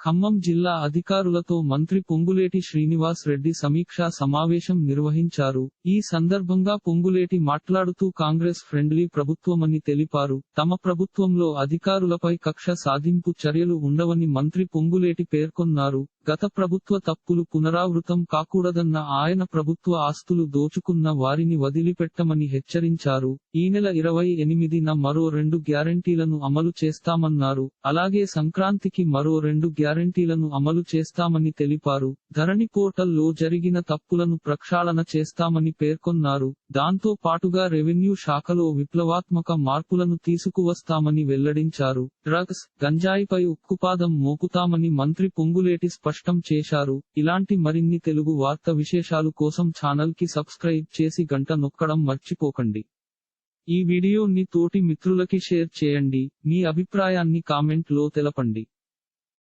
ఖమ్మం జిల్లా అధికారులతో మంత్రి పొంగులేటి శ్రీనివాస్ రెడ్డి సమీక్షా సమావేశం నిర్వహించారు. ఈ సందర్భంగా పొంగులేటి మాట్లాడుతూ కాంగ్రెస్ ఫ్రెండ్లీ ప్రభుత్వమని తెలిపారు. తమ ప్రభుత్వంలో అధికారులపై కక్ష సాధింపు చర్యలు ఉండవని మంత్రి పొంగులేటి పేర్కొన్నారు. గత ప్రభుత్వ తప్పులు పునరావృతం కాకూడదన్న ఆయన ప్రభుత్వ ఆస్తులు దోచుకున్న వారిని వదిలిపెట్టమని హెచ్చరించారు. ఈ నెల ఇరవై ఎనిమిదిన మరో రెండు గ్యారంటీలను అమలు చేస్తామన్నారు. అలాగే సంక్రాంతికి మరో రెండు గ్యారంటీలను అమలు చేస్తామని తెలిపారు. ధరణి పోర్టల్లో జరిగిన తప్పులను ప్రక్షాళన చేస్తామని పేర్కొన్నారు. దాంతో పాటుగా రెవెన్యూ శాఖలో విప్లవాత్మక మార్పులను తీసుకువస్తామని వెల్లడించారు. డ్రగ్స్ గంజాయిపై ఉక్కుపాదం మోపుతామని మంత్రి పొంగులేటి స్పష్టం చేశారు. ఇలాంటి మరిన్ని తెలుగు వార్త విశేషాలు కోసం ఛానల్కి సబ్స్క్రైబ్ చేసి గంట నొక్కడం మర్చిపోకండి. ఈ వీడియోని తోటి మిత్రులకి షేర్ చేయండి. మీ అభిప్రాయాన్ని కామెంట్లో తెలపండి.